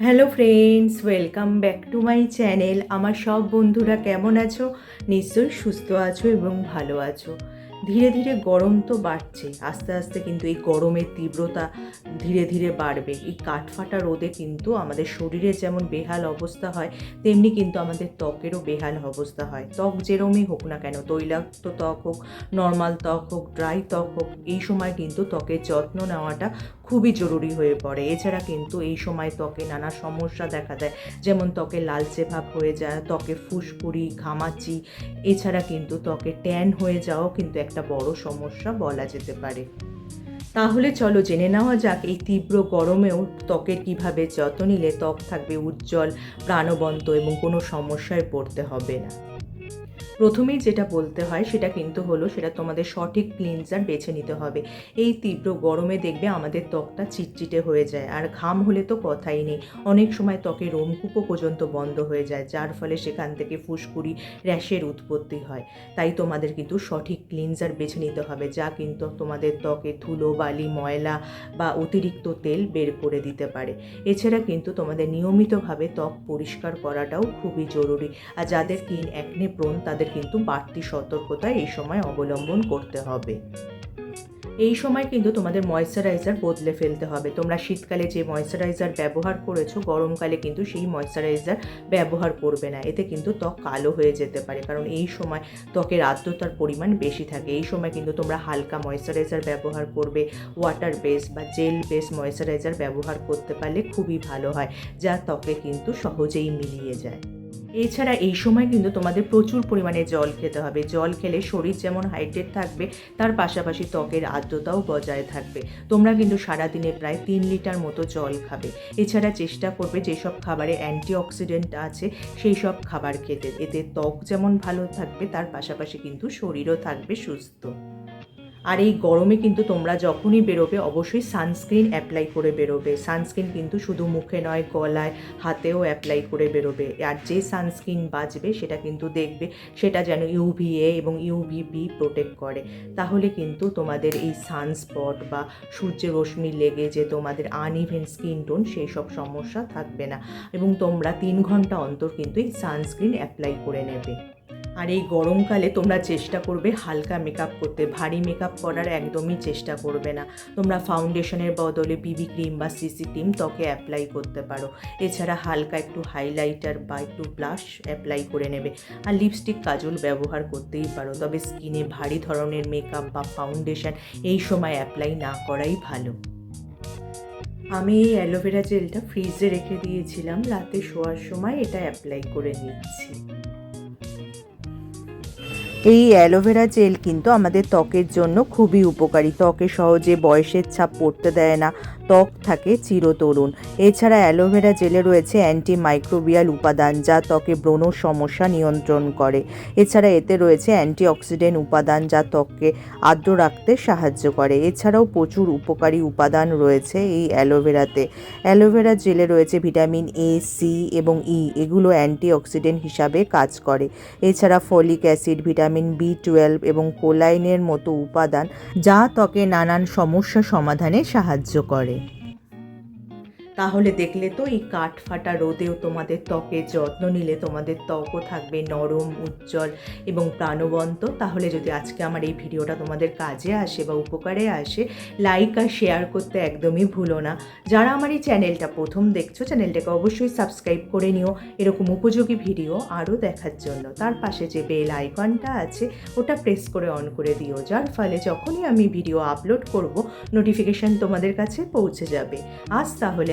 Hello friends welcome back to my channel আমার সব বন্ধুরা কেমন আছো? নিশ্চয়ই সুস্থ আছো এবং ভালো আছো। ধীরে ধীরে গরম তো বাড়ছে, আস্তে আস্তে কিন্তু এই গরমের তীব্রতা ধীরে ধীরে বাড়বে। এই কাঠফাটা রোদে কিন্তু আমাদের শরীরে যেমন বেহাল অবস্থা হয়, তেমনি কিন্তু আমাদের ত্বকেরও বেহাল অবস্থা হয়। ত্বক যেরমই হোক না কেন, তৈলাক্ত ত্বক হোক নর্মাল ত্বক হোক ড্রাই ত্বক হোক, এই সময় কিন্তু ত্বকের যত্ন নেওয়াটা খুবই জরুরি হয়ে পড়ে। এছাড়া কিন্তু এই সময় ত্বকে নানা সমস্যা দেখা দেয়। যেমন ত্বকে লালচে ভাব হয়ে যায়, ত্বকে ফুসকুড়ি, ঘামাচি, এছাড়া কিন্তু ত্বকে ট্যান হয়ে যাওয়াও কিন্তু একটা বড় সমস্যা বলা যেতে পারে। তাহলে চলো জেনে নেওয়া যাক, এই তীব্র গরমেও ত্বকের কীভাবে যত্ন নিলে ত্বক থাকবে উজ্জ্বল, প্রাণবন্ত এবং কোনো সমস্যায় পড়তে হবে না। প্রথমেই যেটা বলতে হয় সেটা কিন্তু হলো সেটা তোমাদের সঠিক ক্লিনজার বেছে নিতে হবে। এই তীব্র গরমে দেখবে আমাদের ত্বকটা চিটচিটে হয়ে যায় আর ঘাম হলে তো কথাই নেই। অনেক সময় ত্বকে রোমকূপও পর্যন্ত বন্ধ হয়ে যায়, যার ফলে সেখান থেকে ফুসকুড়ি, র্যাশের উৎপত্তি হয়। তাই তোমাদের কিন্তু সঠিক ক্লিনজার বেছে নিতে হবে, যা কিন্তু তোমাদের ত্বকে ধুলো, বালি, ময়লা বা অতিরিক্ত তেল বের করে দিতে পারে। এছাড়া কিন্তু তোমাদের নিয়মিতভাবে ত্বক পরিষ্কার করাটাও খুবই জরুরি। আর যাদের কিন অ্যাকনে প্রোন তাদের কিন্তু বাড়তি সতর্কতা এই সময় অবলম্বন করতে হবে। এই সময় কিন্তু তোমাদের ময়শ্চারাইজার বদলে ফেলতে হবে। তোমরা শীতকালে যে ময়শ্চারাইজার ব্যবহার করেছ, গরমকালে কিন্তু সেই ময়শ্চারাইজার ব্যবহার করবে না। এতে কিন্তু ত্বক কালো হয়ে যেতে পারে, কারণ এই সময় ত্বকের আর্দ্রতার পরিমাণ বেশি থাকে। এই সময় কিন্তু তোমরা হালকা ময়শ্চারাইজার ব্যবহার করবে ওয়াটার বেস বা জেল বেস ময়শ্চারাইজার ব্যবহার করতে পারলে খুবই ভালো হয়, যা ত্বকে কিন্তু সহজেই মিলিয়ে যায়। এছাড়া এই সময় কিন্তু তোমাদের প্রচুর পরিমাণে জল খেতে হবে। জল খেলে শরীর যেমন হাইড্রেট থাকবে, তার পাশাপাশি ত্বকের আর্দ্রতাও বজায় থাকবে। তোমরা কিন্তু সারাদিনে প্রায় তিন লিটার মতো জল খাবে। এছাড়া চেষ্টা করবে যেসব খাবারে অ্যান্টিঅক্সিডেন্ট আছে, সেই সব খাবার খেতে। এতে ত্বক যেমন ভালো থাকবে, তার পাশাপাশি কিন্তু শরীরও থাকবে সুস্থ। আর এই গরমে কিন্তু তোমরা যখনই বেরোবে, অবশ্যই সানস্ক্রিন অ্যাপ্লাই করে বেরোবে। সানস্ক্রিন কিন্তু শুধু মুখে নয়, গলায়, হাতেও অ্যাপ্লাই করে বেরোবে। আর যে সানস্ক্রিন বাজবে, সেটা কিন্তু দেখবে, সেটা যেন ইউভিএ এবং ইউভিবি প্রোটেক্ট করে। তাহলে কিন্তু তোমাদের এই সানস্পট বা সূর্যের রশ্মি লেগে যে তোমাদের আনইভেন স্কিন টোন সেই সব সমস্যা থাকবে না। এবং তোমরা তিন ঘণ্টা অন্তর কিন্তু এই সানস্ক্রিন অ্যাপ্লাই করে নেবে। আর এই গরমকালে তোমরা চেষ্টা করবে হালকা মেকআপ করতে। ভারী মেকআপ করার একদমই চেষ্টা করবে না। তোমরা ফাউন্ডেশনের বদলে বিবি ক্রিম বা সিসি ক্রিম ত্বকে অ্যাপ্লাই করতে পারো। এছাড়া হালকা একটু হাইলাইটার বা একটু ব্লাশ অ্যাপ্লাই করে নেবে। আর লিপস্টিক কাজল ব্যবহার করতেই পারো। তবে স্কিনে ভারী ধরনের মেকআপ বা ফাউন্ডেশন এই সময় অ্যাপ্লাই না করাই ভালো। আমি এই অ্যালোভেরা জেলটা ফ্রিজে রেখে দিয়েছিলাম। রাতে শোয়ার সময় এটা অ্যাপ্লাই করে নিচ্ছি এই অ্যালোভেরা জেল কিন্তু আমাদের ত্বকের জন্য খুবই উপকারী। ত্বকে সহজে বয়সের ছাপ পড়তে দেয় না। ত্বক থাকে চিরতরুণ। এছাড়া অ্যালোভেরা জেলে রয়েছে অ্যান্টি মাইক্রোবিয়াল উপাদান যা ত্বকে ব্রণ সমস্যা নিয়ন্ত্রণ করে। এছাড়া এতে রয়েছে অ্যান্টি অক্সিডেন্ট উপাদান যা ত্বককে আর্দ্র রাখতে সাহায্য করে। এছাড়াও প্রচুর উপকারী উপাদান রয়েছে এই অ্যালোভেরাতে। অ্যালোভেরা জেলে রয়েছে ভিটামিন এ সি এবং ই এগুলো অ্যান্টি অক্সিডেন্ট হিসাবে কাজ করে। এছাড়া folic acid, vitamin B twelve এবং কোলাইনের মতো উপাদান যা ত্বকে নানান সমস্যা সমাধানে সাহায্য করে। তাহলে দেখলে তো এই কাঠ ফাটা রোদেও তোমাদের ত্বকের যত্ন নিলে তোমাদের ত্বকও থাকবে নরম, উজ্জ্বল এবং প্রাণবন্ত। তাহলে যদি আজকে আমার এই ভিডিওটা তোমাদের কাজে আসে বা উপকারে আসে লাইক আর শেয়ার করতে একদমই ভুলো না। যারা আমার এই চ্যানেলটা প্রথম দেখছ চ্যানেলটাকে অবশ্যই সাবস্ক্রাইব করে নিও। এরকম উপযোগী ভিডিও আরও দেখার জন্য। তার পাশে যে বেল আইকনটা আছে, ওটা প্রেস করে অন করে দিও। যার ফলে যখনই আমি ভিডিও আপলোড করব নোটিফিকেশান তোমাদের কাছে পৌঁছে যাবে। আজ তাহলে